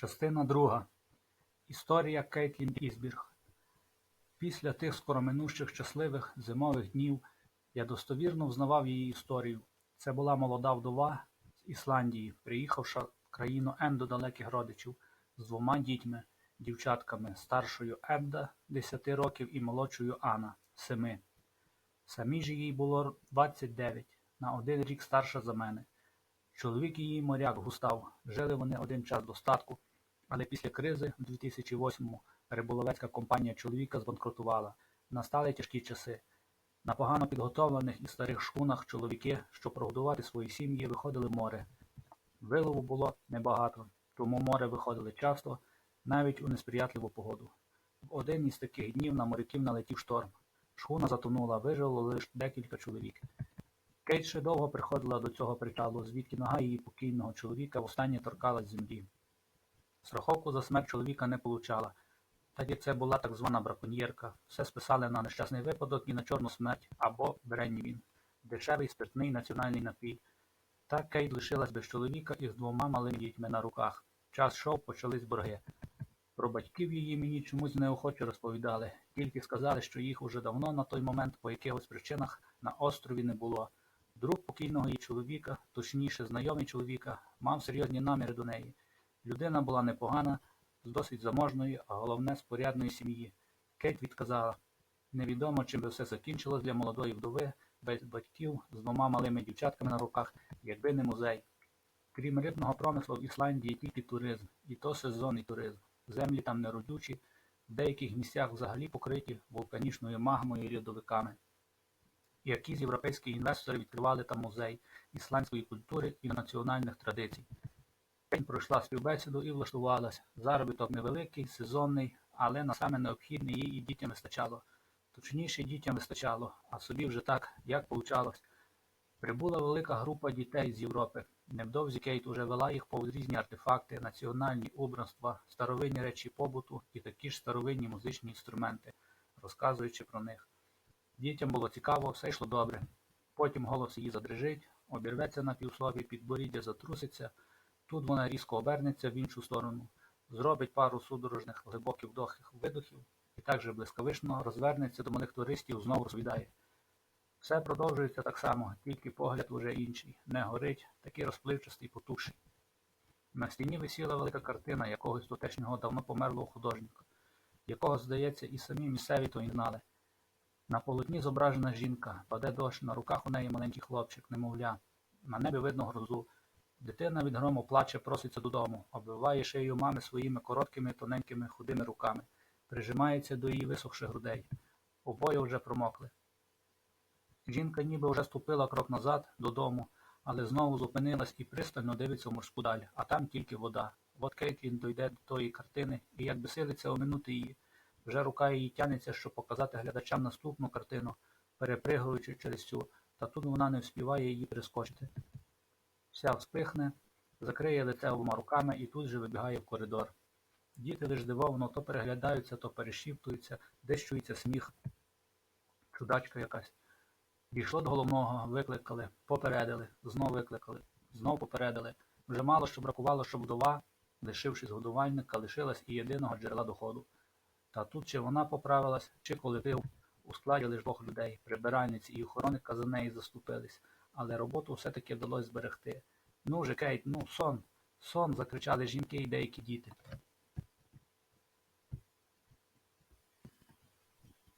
Частина друга. Історія Кейтлін Ізбірг. Після тих скороминущих щасливих зимових днів я достовірно взнавав її історію. Це була молода вдова з Ісландії, приїхавша в країну Ен до далеких родичів з двома дітьми, дівчатками, старшою Едда, 10 років, і молодшою Анна, 7. Самій же їй було 29, на один рік старша за мене. Чоловік її моряк Густав. Жили вони один час достатку, але після кризи в 2008-му риболовецька компанія чоловіка збанкрутувала. Настали тяжкі часи. На погано підготовлених і старих шхунах чоловіки, щоб прогодувати свої сім'ї, виходили в море. Вилову було небагато, тому море виходили часто, навіть у несприятливу погоду. В один із таких днів на моряків налетів шторм. Шхуна затонула, вижило лише декілька чоловік. Кейт ще довго приходила до цього причалу, звідки нога її покійного чоловіка востаннє торкалась землі. Страховку за смерть чоловіка не получала, так як це була так звана браконьєрка. Все списали на нещасний випадок і на чорну смерть або Бреннівін – дешевий спиртний національний напій. Так Кейт лишилась без чоловіка і з двома малими дітьми на руках. Час шов, почались борги. Про батьків її мені чомусь неохоче розповідали, тільки сказали, що їх уже давно на той момент по якихось причинах на острові не було. Друг покійного її чоловіка, точніше знайомий чоловіка, мав серйозні наміри до неї. Людина була непогана, з досить заможної, а головне з порядної сім'ї. Кейт відказала. Невідомо, чим би все закінчилось для молодої вдови, без батьків, з двома малими дівчатками на руках, якби не музей. Крім рибного промислу в Ісландії тільки туризм, і то сезонний туризм. Землі там неродючі, в деяких місцях взагалі покриті вулканічною магмою і льодовиками. Якісь європейські інвестори відкривали там музей ісландської культури і національних традицій. День пройшла співбесіду і влаштувалась. Заробіток невеликий, сезонний, але на саме необхідне їй і дітям вистачало. Точніше, дітям вистачало, а собі вже так, як получалось. Прибула велика група дітей з Європи. Невдовзі Кейт уже вела їх повз різні артефакти, національні убранства, старовинні речі побуту і такі ж старовинні музичні інструменти, розказуючи про них. Дітям було цікаво, все йшло добре. Потім голос її задрижить, обірветься на півслові, підборіддя затруситься, тут вона різко обернеться в іншу сторону, зробить пару судорожних глибоких вдохів видохів і так же блискавично розвернеться до малих туристів, знову розповідає. Все продовжується так само, тільки погляд уже інший, не горить, такий розпливчастий, потухший. На стіні висіла велика картина якогось тутешнього давно померлого художника, якого, здається, і самі місцеві то й знали. На полотні зображена жінка, паде дощ, на руках у неї маленький хлопчик, немовля. На небі видно грозу. Дитина від грому плаче, проситься додому, обвиває шию мами своїми короткими, тоненькими, худими руками, прижимається до її висохших грудей. Обоє вже промокли. Жінка ніби вже ступила крок назад, додому, але знову зупинилась і пристально дивиться в морську даль, а там тільки вода. От Кейтлін дойде до тої картини і якби силиться оминути її. Вже рука її тянеться, щоб показати глядачам наступну картину, перепригуючи через цю, та тут вона не вспіває її перескочити. Вся вспихне, закриє лице обома руками і тут же вибігає в коридор. Діти лиш здивовано то переглядаються, то перешіптуються, десь чується сміх. Чудачка якась. Дійшло до головного, викликали, попередили, знов викликали, знов попередили. Вже мало що бракувало, щоб вдова, лишившись годувальника, лишилась і єдиного джерела доходу. Та тут чи вона поправилась, чи колектив у складі лиш двох людей, прибиральниці і охоронника за неї заступились, але роботу все-таки вдалося зберегти. Ну же, Кейт, ну, сон, сон, закричали жінки і деякі діти.